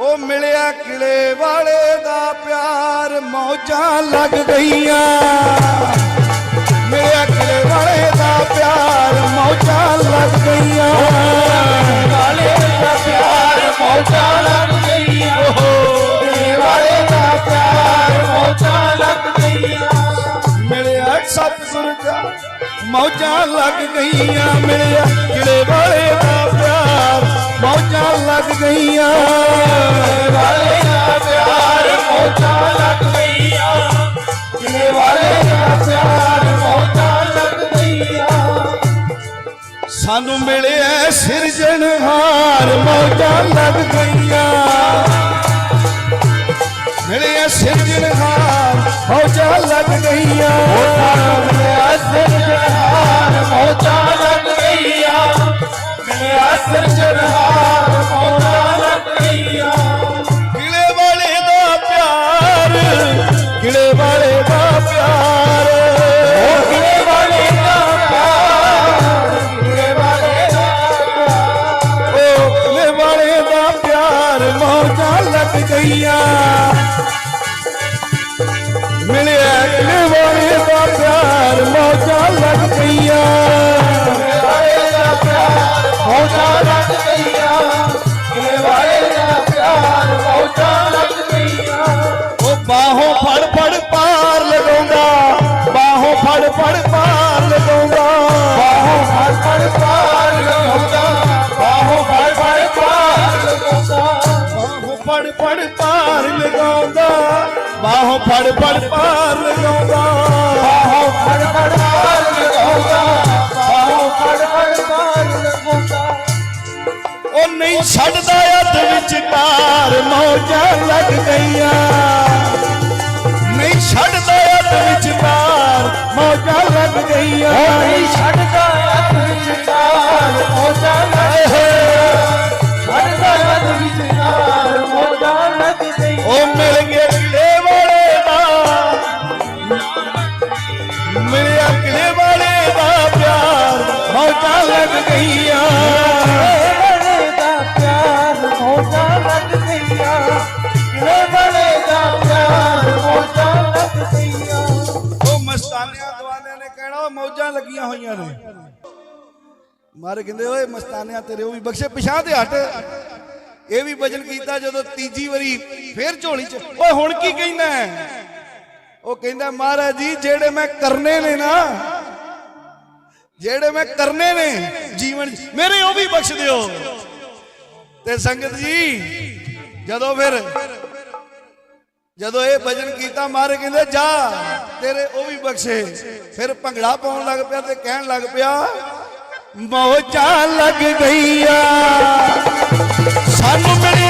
ਉਹ ਮਿਲਿਆ ਕਿਲੇ ਵਾਲੇ ਦਾ ਪਿਆਰ, ਮੌਜਾਂ ਲੱਗ ਗਈਆਂ। ਮਿਲਿਆ ਕਿਲੇ ਵਾਲੇ ਦਾ ਪਿਆਰ, ਮੌਜਾਂ ਲੱਗ ਗਈਆਂ। ਵਾਲੇ ਦਾ ਪਿਆਰ ਮੌਜਾਂ ਲੱਗ ਗਈਆਂ ਓਏ ਵਾਲੇ ਦਾ ਪਿਆਰ ਮੌਜਾਂ ਲੱਗ ਗਈਆਂ ਮਿਲਿਆ ਸਤਿਗੁਰ ਦਾ ਮੌਜਾਂ ਲੱਗ ਗਈਆਂ। ਮਿਲਿਆ ਸਾਨੂੰ ਮਿਲਿਆ ਸਿਰਜਣਹਾਰ ਮੌਜਾਂ ਲੱਗ ਗਈਆਂ। ਮਿਲਿਆ ਸਿਰਜਣਹਾਰ ਮੌਜਾਂ ਲੱਗ ਗਈਆਂ। ਮਿਲਿਆ ਸਿਰਜਣਹਾਰ ਮੌਜਾਂ ਲੱਗ ਗਈਆਂ। ਮਿਲਿਆ ਸਿਰਜਣਹਾਰ ஐயா ਫੜ ਫੜ ਪਾਰ ਲਗਾਉਂਦਾ। ਬਾਹੋਂ ਫੜ ਫੜ ਪਾਰ ਲਗਾਉਂਦਾ। ਬਾਹੋਂ ਫੜ ਫੜ ਪਾਰ ਲਗਾਉਂਦਾ। ਬਾਹੋਂ ਫੜ ਫੜ ਪਾਰ ਲਗਾਉਂਦਾ। ਉਹ ਨਹੀਂ ਛੱਡਦਾ ਅੱਧ ਵਿੱਚ ਪਾਰ ਮੌਜਾਂ ਲੱਗ ਗਈਆਂ। ਉਹ ਮਿਲ ਗਿਆ ਕਿਲੇ ਵਾਲੇ ਦਾ। ਮਿਲਿਆ ਕਿਲੇ ਵਾਲੇ ਦਾ ਪਿਆਰ। ਮੌਜਾਂ ਲੱਗ ਗਈਆਂ। ਬੜੇ ਦਾ ਪਿਆਰ ਮੋਜਾਂ ਲੱਗ ਗਈਆਂ। ਕਿਲੇ ਬੜੇ ਦਾ ਪਿਆਰ ਮੋਜਾਂ ਲੱਗ ਗਈਆਂ। ਉਹ ਮਸਤਾਨਿਆਂ ਦਵਾਨਿਆਂ ਨੇ ਕਹਿਣਾ ਉਹ ਮੌਜਾਂ ਲੱਗੀਆਂ ਹੋਈਆਂ ਨੇ। ਮਾਰੇ ਕਹਿੰਦੇ ਓਏ ਮਸਤਾਨਿਆਂ ਤੇਰੇ ਉਹ ਵੀ ਬਖਸ਼ੇ ਪਿਛਾਂ ਤੇ ਹਟ। ਇਹ ਵੀ ਵਜਨ ਕੀਤਾ ਜਦੋਂ ਤੀਜੀ ਵਾਰੀ ਫੇਰ ਝੋਲੀ ਚ। ਓਏ, ਹੁਣ ਕੀ ਕਹਿੰਦਾ ਉਹ ਕਹਿੰਦਾ, ਮਹਾਰਾਜ ਜੀ, ਜਿਹੜੇ ਮੈਂ ਕਰਨੇ ਨੇ ਨਾ, ਜਿਹੜੇ ਮੈਂ ਕਰਨੇ ਨੇ ਜੀਵਨ ਮੇਰੇ ਉਹ ਵੀ ਬਖਸ਼ ਦਿਓ। ਤੇ ਸੰਗਤ ਜੀ, ਜਦੋਂ ਫਿਰ, ਜਦੋਂ ਇਹ ਭਜਨ ਕੀਤਾ ਮਾਰੇ ਕਹਿੰਦੇ, ਜਾ, ਤੇਰੇ ਉਹ ਵੀ ਬਖਸ਼ੇ। ਫਿਰ ਭੰਗੜਾ ਪਾਉਣ ਲੱਗ ਪਿਆ ਤੇ ਕਹਿਣ ਲੱਗ ਪਿਆ, ਮੌਜਾਂ ਲੱਗ ਗਈਆਂ। ਸਾਨੂੰ ਮਿਲਿਆ